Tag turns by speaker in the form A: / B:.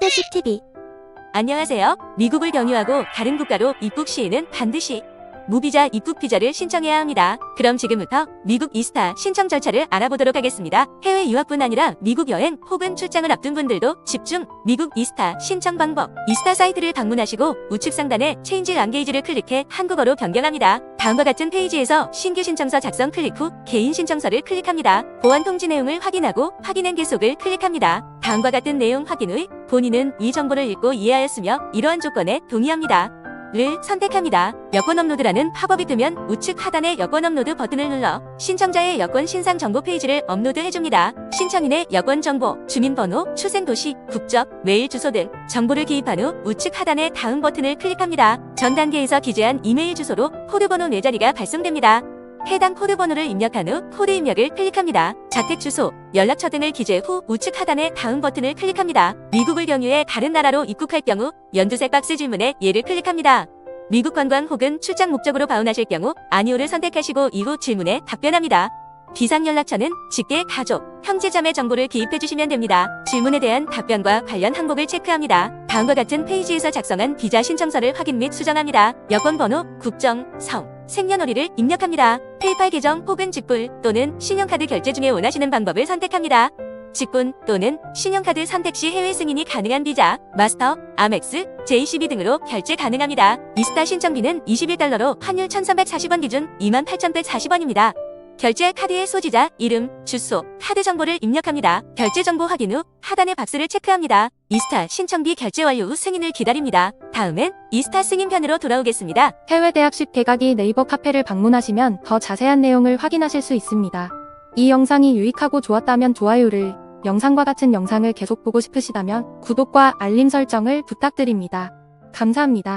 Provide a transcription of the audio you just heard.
A: 테드십 TV
B: 안녕하세요. 미국을 경유하고 다른 국가로 입국 시에는 반드시 무비자 입국 비자를 신청해야 합니다. 그럼 지금부터 미국 이스타 신청 절차를 알아보도록 하겠습니다. 해외 유학뿐 아니라 미국 여행 혹은 출장을 앞둔 분들도 집중 미국 이스타 신청 방법. 이스타 사이트를 방문하시고 우측 상단에 체인지 랑게이지를 클릭해 한국어로 변경합니다. 다음과 같은 페이지에서 신규 신청서 작성 클릭 후 개인 신청서를 클릭합니다. 보안 통지 내용을 확인하고 확인한 계속을 클릭합니다. 다음과 같은 내용 확인 후 본인은 이 정보를 읽고 이해하였으며 이러한 조건에 동의합니다. 를 선택합니다. 여권 업로드라는 팝업이 뜨면 우측 하단의 여권 업로드 버튼을 눌러 신청자의 여권 신상 정보 페이지를 업로드 해줍니다. 신청인의 여권 정보, 주민번호, 출생도시, 국적, 메일 주소 등 정보를 기입한 후 우측 하단의 다음 버튼을 클릭합니다. 전 단계에서 기재한 이메일 주소로 코드번호 4자리가 발송됩니다. 해당 코드 번호를 입력한 후 코드 입력을 클릭합니다. 자택 주소, 연락처 등을 기재 후 우측 하단의 다음 버튼을 클릭합니다. 미국을 경유해 다른 나라로 입국할 경우 연두색 박스 질문에 예를 클릭합니다. 미국 관광 혹은 출장 목적으로 방문하실 경우 아니오를 선택하시고 이후 질문에 답변합니다. 비상 연락처는 직계, 가족, 형제자매 정보를 기입해 주시면 됩니다. 질문에 대한 답변과 관련 항목을 체크합니다. 다음과 같은 페이지에서 작성한 비자 신청서를 확인 및 수정합니다. 여권 번호, 국정, 성, 생년월일을 입력합니다. 페이팔 계정 혹은 직불 또는 신용카드 결제 중에 원하시는 방법을 선택합니다. 직분 또는 신용카드 선택 시 해외 승인이 가능한 비자, 마스터, 아멕스, JCB 등으로 결제 가능합니다. 이스타 신청비는 21달러로 환율 1,340원 기준 28,140원입니다. 결제할 카드의 소지자, 이름, 주소, 카드 정보를 입력합니다. 결제 정보 확인 후 하단의 박스를 체크합니다. 이스타 신청비 결제 완료 후 승인을 기다립니다. 다음은 이스타 승인 편으로 돌아오겠습니다.
C: 해외 대학식 개각이 네이버 카페를 방문하시면 더 자세한 내용을 확인하실 수 있습니다. 이 영상이 유익하고 좋았다면 좋아요를, 영상과 같은 영상을 계속 보고 싶으시다면 구독과 알림 설정을 부탁드립니다. 감사합니다.